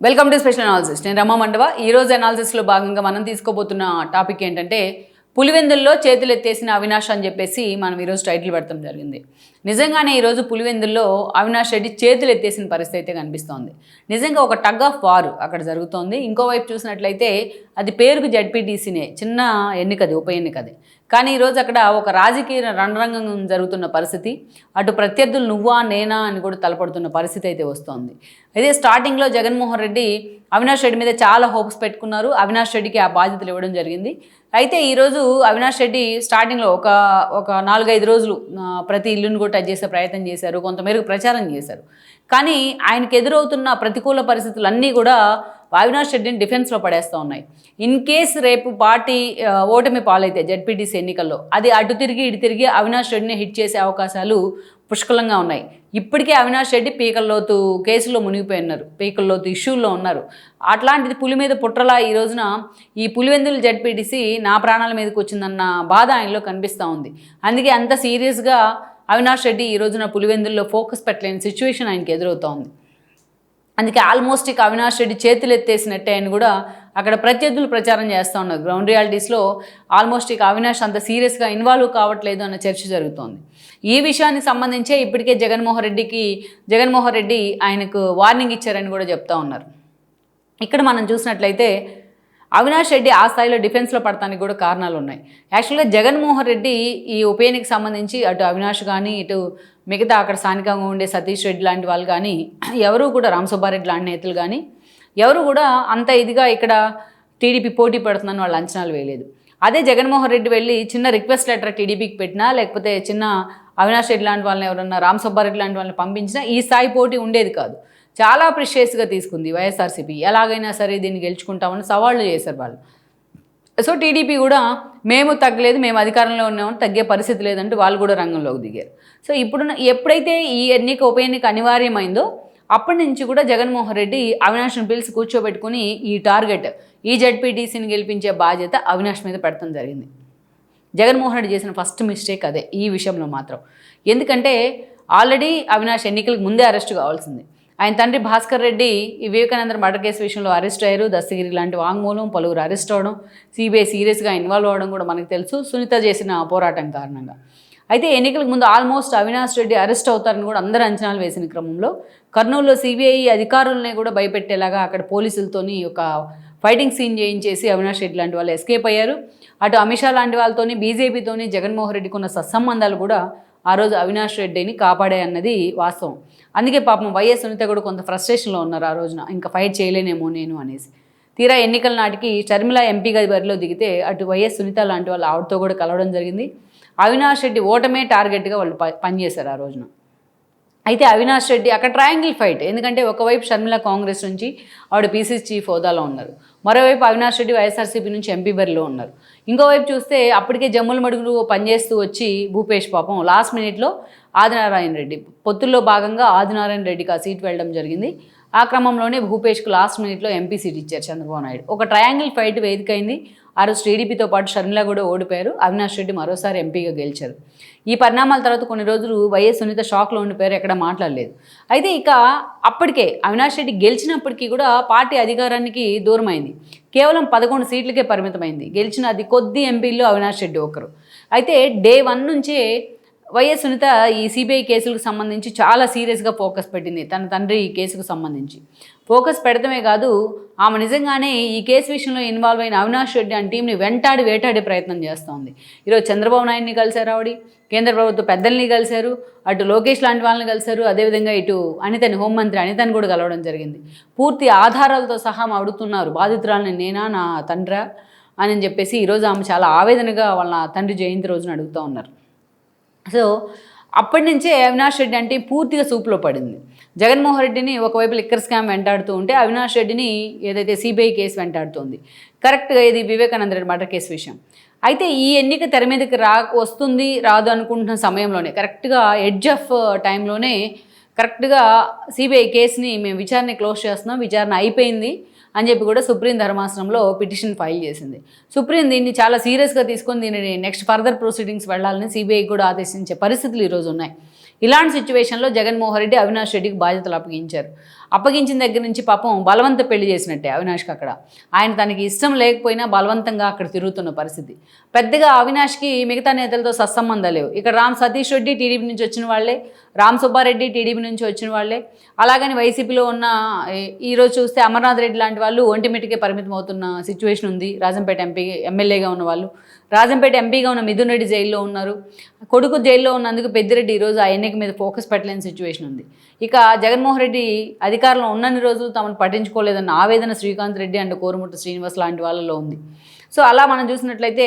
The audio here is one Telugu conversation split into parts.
వెల్కమ్ టు స్పెషల్ అనాలిసిస్ నేను రమా మండవ. ఈ రోజు అనాలిసిస్లో భాగంగా మనం తీసుకోబోతున్న టాపిక్ ఏంటంటే పులివెందుల్లో చేతులు ఎత్తేసిన అవినాష్ అని చెప్పేసి మనం ఈరోజు టైటిల్ పెడతాం జరిగింది. నిజంగానే ఈరోజు పులివెందుల్లో అవినాష్ రెడ్డి చేతులు ఎత్తేసిన పరిస్థితి అయితే కనిపిస్తోంది. నిజంగా ఒక టగ్ ఆఫ్ వార్ అక్కడ జరుగుతోంది. ఇంకోవైపు చూసినట్లయితే అది పేరుకు జడ్పీటీసీనే చిన్న ఎన్నికది ఉప ఎన్నికది. కానీ ఈరోజు అక్కడ ఒక రాజకీయ రణరంగం జరుగుతున్న పరిస్థితి అటు ప్రత్యర్థులు నువ్వా నేనా అని కూడా తలపడుతున్న పరిస్థితి అయితే వస్తోంది. అయితే స్టార్టింగ్లో జగన్మోహన్ రెడ్డి అవినాష్ రెడ్డి మీద చాలా హోప్స్ పెట్టుకున్నారు. అవినాష్ రెడ్డికి ఆ బాధ్యతలు ఇవ్వడం జరిగింది. అయితే ఈరోజు అవినాష్ రెడ్డి స్టార్టింగ్లో ఒక ఒక నాలుగైదు రోజులు ప్రతి ఇల్లును కూడా టచ్ చేసే ప్రయత్నం చేశారు కొంతమేరకు ప్రచారం చేశారు. కానీ ఆయనకు ఎదురవుతున్న ప్రతికూల పరిస్థితులు అన్నీ కూడా అవినాష్ రెడ్డిని డిఫెన్స్లో పడేస్తూ ఉన్నాయి. ఇన్ కేస్ రేపు పార్టీ ఓటమి పాలైతే జడ్పీటీసీ ఎన్నికల్లో అది అటు తిరిగి ఇటు తిరిగి అవినాష్ రెడ్డిని హిట్ చేసే అవకాశాలు పుష్కలంగా ఉన్నాయి. ఇప్పటికే అవినాష్ రెడ్డి పీకల్లోతు కేసులో మునిగిపోయి ఉన్నారు పీకల్లోతు ఇష్యూల్లో ఉన్నారు. అట్లాంటిది పులి మీద పుట్రలా ఈ రోజున ఈ పులివెందులు జడ్పీటీసీ నా ప్రాణాల మీదకి వచ్చిందన్న బాధ ఆయనలో కనిపిస్తూ ఉంది. అందుకే అంత సీరియస్గా అవినాష్ రెడ్డి ఈ రోజున పులివెందుల్లో ఫోకస్ పెట్టలేని సిచ్యువేషన్ ఆయనకి ఎదురవుతోంది. అందుకే ఆల్మోస్ట్ ఇక అవినాష్ రెడ్డి చేతులు ఎత్తేసినట్టే ఆయన కూడా అక్కడ ప్రత్యర్థులు ప్రచారం చేస్తూ ఉన్నారు. గ్రౌండ్ రియాలిటీస్లో ఆల్మోస్ట్ ఇక అవినాష్ అంత సీరియస్గా ఇన్వాల్వ్ కావట్లేదు అన్న చర్చ జరుగుతోంది. ఈ విషయానికి సంబంధించే ఇప్పటికే జగన్మోహన్ రెడ్డికి జగన్మోహన్ రెడ్డి ఆయనకు వార్నింగ్ ఇచ్చారని కూడా చెప్తా ఉన్నారు. ఇక్కడ మనం చూసినట్లయితే అవినాష్ రెడ్డి ఆ స్థాయిలో డిఫెన్స్లో పడటానికి కూడా కారణాలు ఉన్నాయి. యాక్చువల్గా జగన్మోహన్ రెడ్డి ఈ ఉప సంబంధించి అటు అవినాష్ కానీ ఇటు మిగతా అక్కడ స్థానికంగా ఉండే సతీష్ రెడ్డి లాంటి వాళ్ళు కానీ ఎవరు కూడా రామసుబ్బారెడ్డి లాంటి నేతలు కానీ ఎవరు కూడా అంత ఇదిగా ఇక్కడ టీడీపీ పోటీ పెడుతుందని వాళ్ళు అంచనాలు వేయలేదు. అదే జగన్మోహన్ రెడ్డి వెళ్ళి చిన్న రిక్వెస్ట్ లెటర్ టీడీపీకి పెట్టినా లేకపోతే చిన్న అవినాష్ రెడ్డి లాంటి వాళ్ళని ఎవరన్నా రామ్ సుబ్బారెడ్డి లాంటి వాళ్ళని పంపించినా ఈ స్థాయి పోటీ ఉండేది కాదు. చాలా ప్రిషియస్గా తీసుకుంది వైఎస్ఆర్సీపీ ఎలాగైనా సరే దీన్ని గెలుచుకుంటామని సవాళ్ళు చేశారు వాళ్ళు. సో టీడీపీ కూడా మేము తగ్గలేదు మేము అధికారంలో ఉన్నామని తగ్గే పరిస్థితి లేదంటూ వాళ్ళు కూడా రంగంలోకి దిగారు. సో ఇప్పుడు ఎప్పుడైతే ఈ ఎన్నిక ఉప ఎన్నిక అనివార్యమైందో అప్పటి నుంచి కూడా జగన్మోహన్ రెడ్డి అవినాష్ను పిలిచి కూర్చోబెట్టుకుని ఈ టార్గెట్ ఈ జడ్పీటీసీని గెలిపించే బాధ్యత అవినాష్ మీద పెడతాం జరిగింది. జగన్మోహన్ రెడ్డి చేసిన ఫస్ట్ మిస్టేక్ అదే ఈ విషయంలో మాత్రం. ఎందుకంటే ఆల్రెడీ అవినాష్ ఎన్నికలకు ముందే అరెస్ట్ కావాల్సింది. ఆయన తండ్రి భాస్కర్ రెడ్డి ఈ వివేకానంద మర్డర్ కేసు విషయంలో అరెస్ట్ అయ్యారు. దస్తగిరి లాంటి వాంగ్మూలం పలువురు అరెస్ట్ అవడం సిబిఐ సీరియస్గా ఇన్వాల్వ్ అవ్వడం కూడా మనకు తెలుసు. సునీత చేసిన పోరాటం కారణంగా. అయితే ఎన్నికలకు ముందు ఆల్మోస్ట్ అవినాష్ రెడ్డి అరెస్ట్ అవుతారని కూడా అందరూ అంచనాలు వేసిన క్రమంలో కర్నూలులో సిబిఐ అధికారులని కూడా భయపెట్టేలాగా అక్కడ పోలీసులతోని ఒక ఫైటింగ్ సీన్ చేయించేసి అవినాష్ రెడ్డి లాంటి వాళ్ళు ఎస్కేప్ అయ్యారు. అటు అమిత్ షా లాంటి వాళ్ళతోని బీజేపీతోని జగన్మోహన్ రెడ్డికి ఉన్న సత్సంబంధాలు కూడా ఆ రోజు అవినాష్ రెడ్డిని కాపాడే అన్నది వాస్తవం. అందుకే పాపం వైఎస్ సునీత కూడా కొంత ఫ్రస్ట్రేషన్లో ఉన్నారు ఆ రోజున. ఇంకా ఫైట్ చేయలేనేమో నేను అనేసి. తీరా ఎన్నికల నాటికి షర్మిల ఎంపీగా బరిలో దిగితే అటు వైఎస్ సునీత లాంటి వాళ్ళు ఆవిడతో కూడా కలవడం జరిగింది. అవినాష్ రెడ్డి ఓటమే టార్గెట్గా వాళ్ళు ప- పనిచేశారు ఆ రోజున. అయితే అవినాష్ రెడ్డి అక్కడ ట్రయాంగిల్ ఫైట్ ఎందుకంటే ఒకవైపు షర్మిల కాంగ్రెస్ నుంచి ఆవిడ పీసీసీ చీఫ్ హోదాలో ఉన్నారు. మరోవైపు అవినాష్ రెడ్డి వైఎస్ఆర్సీపీ నుంచి ఎంపీ బరిలో ఉన్నారు. ఇంకోవైపు చూస్తే అప్పటికే జమ్ముల మడుగులు పనిచేస్తూ వచ్చి భూపేష్ పాపం లాస్ట్ మినిట్లో ఆదినారాయణ రెడ్డి. పొత్తుల్లో భాగంగా ఆదినారాయణ రెడ్డికి ఆ సీట్ వెళ్ళడం జరిగింది. ఆ క్రమంలోనే భూపేష్కు లాస్ట్ మినిట్లో ఎంపీ సీట్ ఇచ్చారు చంద్రబాబు నాయుడు. ఒక ట్రయాంగిల్ ఫైట్ వేదికైంది. ఆ రోజు టీడీపీతో పాటు షర్మిల కూడా ఓడిపోయారు. అవినాష్ రెడ్డి మరోసారి ఎంపీగా గెలిచారు. ఈ పరిణామాల తర్వాత కొన్ని రోజులు వైఎస్ సునీత షాక్లో ఉండిపోయారు. ఎక్కడ మాట్లాడలేదు. అయితే ఇక అప్పటికే అవినాష్ రెడ్డి గెలిచినప్పటికీ కూడా పార్టీ అధికారానికి దూరమైంది. కేవలం పదకొండు సీట్లకే పరిమితమైంది. గెలిచిన అది కొద్ది ఎంపీల్లో అవినాష్ రెడ్డి ఒకరు. అయితే డే వన్ నుంచే వైఎస్ సునీత ఈ సిబిఐ కేసులకు సంబంధించి చాలా సీరియస్గా ఫోకస్ పెట్టింది. తన తండ్రి ఈ కేసుకు సంబంధించి. ఫోకస్ పెడతమే కాదు ఆమె నిజంగానే ఈ కేసు విషయంలో ఇన్వాల్వ్ అయిన అవినాష్ రెడ్డి అని టీంని వెంటాడి వేటాడే ప్రయత్నం చేస్తోంది. ఈరోజు చంద్రబాబు నాయుడిని కలిశారు ఆవిడ కేంద్ర ప్రభుత్వ పెద్దల్ని కలిశారు అటు లోకేష్ లాంటి వాళ్ళని కలిశారు అదేవిధంగా ఇటు అనితని హోంమంత్రి అనితని కూడా కలవడం జరిగింది. పూర్తి ఆధారాలతో సహా ఆమె అడుగుతున్నారు బాధితురాలని నేనా నా తండ్రా అని చెప్పేసి ఈరోజు ఆమె చాలా ఆవేదనగా వాళ్ళ తండ్రి జయంతి రోజున అడుగుతూ ఉన్నారు. సో అప్పటి నుంచే అవినాష్ రెడ్డి అంటే పూర్తిగా సూపులో పడింది. జగన్మోహన్ రెడ్డిని ఒకవైపు లిక్కర్ స్కామ్ వెంటాడుతూ ఉంటే అవినాష్ రెడ్డిని ఏదైతే సిబిఐ కేసు వెంటాడుతోంది. కరెక్ట్గా ఇది వివేకానంద రెడ్డి మర్డర్ కేసు విషయం. అయితే ఈ ఎన్నిక తెర మీదకి రా వస్తుంది రాదు అనుకుంటున్న సమయంలోనే కరెక్ట్గా ఎడ్జ్ ఆఫ్ టైంలోనే కరెక్ట్గా సిబిఐ కేసుని మేము విచారణ క్లోజ్ చేస్తున్నాం విచారణ అయిపోయింది. అని చెప్పి కూడా సుప్రీం ధర్మాసనంలో పిటిషన్ ఫైల్ చేసింది. సుప్రీం దీన్ని చాలా సీరియస్గా తీసుకొని దీనిని నెక్స్ట్ ఫర్దర్ ప్రొసీడింగ్స్ వెళ్ళాలని సిబిఐ కూడా ఆదేశించే పరిస్థితులు ఈరోజు ఉన్నాయి. ఇలాంటి సిచ్యువేషన్లో జగన్మోహన్ రెడ్డి అవినాష్ రెడ్డికి బాధ్యతలు అప్పగించారు. అప్పగించిన దగ్గర నుంచి పాపం బలవంత పెళ్ళి చేసినట్టే అవినాష్కి అక్కడ. ఆయన తనకి ఇష్టం లేకపోయినా బలవంతంగా అక్కడ తిరుగుతున్న పరిస్థితి. పెద్దగా అవినాష్కి మిగతా నేతలతో సత్సంబంధాలు లేవు. ఇక్కడ రామ్ సతీష్ రెడ్డి టీడీపీ నుంచి వచ్చిన వాళ్ళే రామ్ సుబ్బారెడ్డి టీడీపీ నుంచి వచ్చిన వాళ్ళే. అలాగని వైసీపీలో ఉన్న ఈరోజు చూస్తే అమర్నాథ్ రెడ్డి లాంటి వాళ్ళు ఒంటిమిటికే పరిమితం అవుతున్న సిచ్యువేషన్ ఉంది. రాజంపేట ఎంపీ ఎమ్మెల్యేగా ఉన్న వాళ్ళు. రాజంపేట ఎంపీగా ఉన్న మిథున్ రెడ్డి జైల్లో ఉన్నారు. కొడుకు జైల్లో ఉన్నందుకు పెద్దిరెడ్డి ఈరోజు ఆ ఎన్నిక మీద ఫోకస్ పెట్టలేని సిచ్యువేషన్ ఉంది. ఇక జగన్మోహన్ రెడ్డి అధికారంలో ఉన్నన్ని రోజులు తమను పట్టించుకోలేదన్న ఆవేదన శ్రీకాంత్ రెడ్డి అండ్ కోరుముట్టు శ్రీనివాస్ లాంటి వాళ్ళలో ఉంది. సో అలా మనం చూసినట్లయితే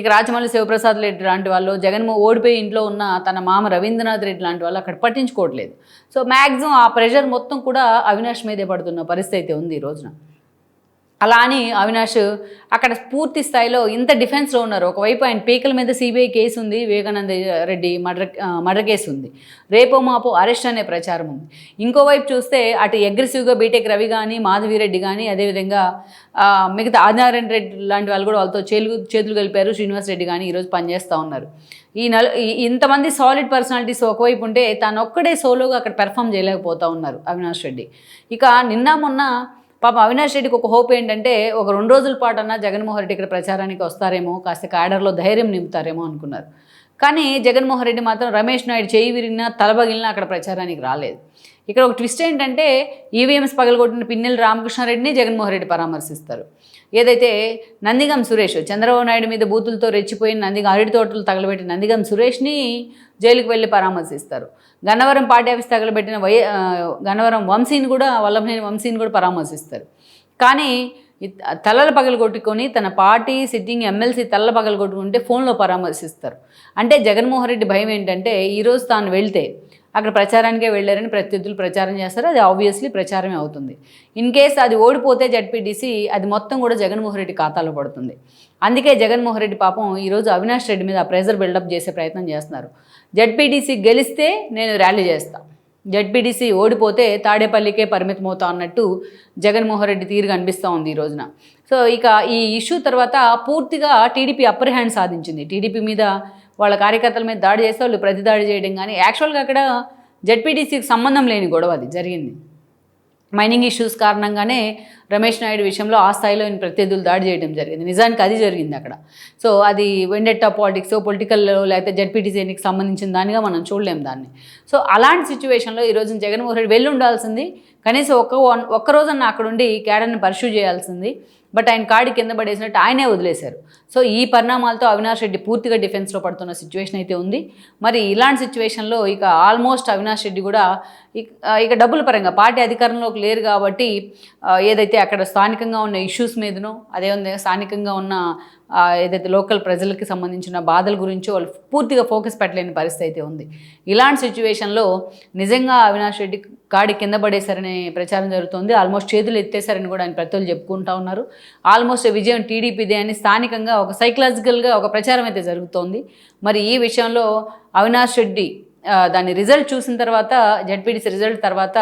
ఇక రాజమౌళి శివప్రసాద్ రెడ్డి లాంటి వాళ్ళు జగన్మో ఓడిపోయి ఇంట్లో ఉన్న తన మామ రవీంద్రనాథ్ రెడ్డి లాంటి వాళ్ళు అక్కడ పట్టించుకోవట్లేదు. సో మ్యాక్సిమం ఆ ప్రెషర్ మొత్తం కూడా అవినాష్ మీదే పడుతున్న పరిస్థితి అయితే ఉంది ఈ రోజున. అలా అని అవినాష్ అక్కడ పూర్తి స్థాయిలో ఇంత డిఫెన్స్లో ఉన్నారు. ఒకవైపు ఆయన పీకల మీద సిబిఐ కేసు ఉంది Vivekananda Reddy murder murder case ఉంది. రేపో మాపో అరెస్ట్ అనే ప్రచారం ఉంది. ఇంకోవైపు చూస్తే అటు అగ్రెసివ్గా బీటెక్ రవి కానీ మాధవిరెడ్డి కానీ అదేవిధంగా మిగతా ఆదినారాయణ రెడ్డి లాంటి వాళ్ళు కూడా వాళ్ళతో చేతులు చేతులు కలిపారు శ్రీనివాస్ రెడ్డి కానీ ఈరోజు పనిచేస్తూ ఉన్నారు. ఈ నలు ఈ- ఇంతమంది సాలిడ్ పర్సనాలిటీస్ ఒకవైపు ఉంటే తాను ఒక్కడే సోలోగా అక్కడ పెర్ఫామ్ చేయలేకపోతూ ఉన్నారు అవినాష్ రెడ్డి. ఇక నిన్న మొన్న పాప అవినాష్ రెడ్డికి ఒక హోప్ ఏంటంటే ఒక రెండు రోజుల పాటు జగన్మోహన్ రెడ్డి ఇక్కడ ప్రచారానికి వస్తారేమో కాస్త కాడర్లో ధైర్యం నింపుతారేమో అనుకున్నారు. కానీ జగన్మోహన్ రెడ్డి మాత్రం రమేష్ నాయుడు చేయి విరిగినా తలబగిలినా అక్కడ ప్రచారానికి రాలేదు. ఇక్కడ ఒక ట్విస్ట్ ఏంటంటే ఈవీఎంస్ పగలగొట్టిన పిన్నెల రామకృష్ణారెడ్డిని జగన్మోహన్ రెడ్డి పరామర్శిస్తారు. ఏదైతే నందిగం సురేష్ చంద్రబాబు నాయుడు మీద బూతులతో రెచ్చిపోయిన నందిగం అరటి తోటలు తగలబెట్టిన నందిగం సురేష్ని జైలుకు వెళ్ళి పరామర్శిస్తారు. గన్నవరం పార్టీ ఆఫీస్ తగలబెట్టిన వై గన్నవరం వంశీని కూడా వల్లభనేని వంశీని కూడా పరామర్శిస్తారు. కానీ తలలు పగలగొట్టుకొని తన పార్టీ సిట్టింగ్ ఎమ్మెల్సీ తలల పగలగొట్టుకుంటే ఫోన్లో పరామర్శిస్తారు. అంటే జగన్మోహన్ రెడ్డి భయం ఏంటంటే ఈరోజు తాను వెళ్తే అక్కడ ప్రచారానికే వెళ్ళారని ప్రత్యర్థులు ప్రచారం చేస్తారు. అది ఆబ్వియస్లీ ప్రచారమే అవుతుంది. ఇన్ కేస్ అది ఓడిపోతే జడ్పీటీసీ అది మొత్తం కూడా జగన్మోహన్ రెడ్డి ఖాతాలో పడుతుంది. అందుకే జగన్మోహన్ రెడ్డి పాపం ఈరోజు అవినాష్ రెడ్డి మీద ఆ ప్రెజర్ బిల్డప్ చేసే ప్రయత్నం చేస్తున్నారు. జడ్పీటీసీ గెలిస్తే నేను ర్యాలీ చేస్తాను జడ్పీటీసీ ఓడిపోతే తాడేపల్లికే పరిమితం అవుతా అన్నట్టు జగన్మోహన్ రెడ్డి తీరు కనిపిస్తూ ఉంది ఈ రోజున. సో ఇక ఈ ఇష్యూ తర్వాత పూర్తిగా టీడీపీ అప్పర్ హ్యాండ్ సాధించింది. టీడీపీ మీద వాళ్ళ కార్యకర్తల మీద దాడి చేస్తే వాళ్ళు ప్రతి దాడి చేయడం కానీ యాక్చువల్గా అక్కడ జడ్పీటీసీకి సంబంధం లేని గొడవ అది జరిగింది. మైనింగ్ ఇష్యూస్ కారణంగానే రమేష్ నాయుడు విషయంలో ఆ స్థాయిలో ఈయన ప్రత్యర్థులు దాడి చేయడం జరిగింది. నిజానికి అది జరిగింది అక్కడ. సో అది వెండెట్టా పాలిటిక్స్ పొలిటికల్ లేకపోతే జడ్పీటీసీకి సంబంధించిన దానిగా మనం చూడలేము దాన్ని. సో అలాంటి సిచ్యువేషన్లో ఈరోజు జగన్మోహన్ రెడ్డి వెళ్ళి ఉండాల్సింది కనీసం ఒక్క వన్ ఒక్క రోజన్న అక్కడ ఉండి క్యాడర్ని పర్ష్యూ చేయాల్సింది. బట్ ఆయన కాడి కింద పడేసినట్టు ఆయనే వదిలేశారు. సో ఈ పరిణామాలతో అవినాష్ రెడ్డి పూర్తిగా డిఫెన్స్లో పడుతున్న సిచ్యువేషన్ అయితే ఉంది. మరి ఇలాంటి సిచ్యువేషన్లో ఇక ఆల్మోస్ట్ అవినాష్ రెడ్డి కూడా ఇక- ఇక డబ్బుల పరంగా పార్టీ అధికారంలోకి లేరు కాబట్టి ఏదైతే అక్కడ స్థానికంగా ఉన్న ఇష్యూస్ మీదనో అదే ఉంది స్థానికంగా ఉన్న ఏదైతే లోకల్ ప్రజలకి సంబంధించిన బాధల గురించి వాళ్ళు పూర్తిగా ఫోకస్ పెట్టలేని పరిస్థితి అయితే ఉంది. ఇలాంటి సిచ్యువేషన్లో నిజంగా అవినాష్ రెడ్డి కాడి కింద పడేశారనే ప్రచారం జరుగుతుంది. ఆల్మోస్ట్ చేతులు ఎత్తేసారని కూడా ఆయన ప్రతి చెప్పుకుంటా ఉన్నారు. ఆల్మోస్ట్ విజయం టీడీపీదే అని స్థానికంగా ఒక సైకలాజికల్గా ఒక ప్రచారం అయితే జరుగుతోంది. మరి ఈ విషయంలో అవినాష్ రెడ్డి దాని రిజల్ట్ చూసిన తర్వాత జడ్పీటీసీ రిజల్ట్ తర్వాత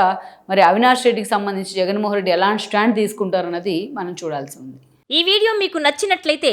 మరి అవినాష్ రెడ్డికి సంబంధించి జగన్మోహన్ రెడ్డి ఎలాంటి స్టాండ్ తీసుకుంటారన్నది మనం చూడాల్సి ఉంది. ఈ వీడియో మీకు నచ్చినట్లయితే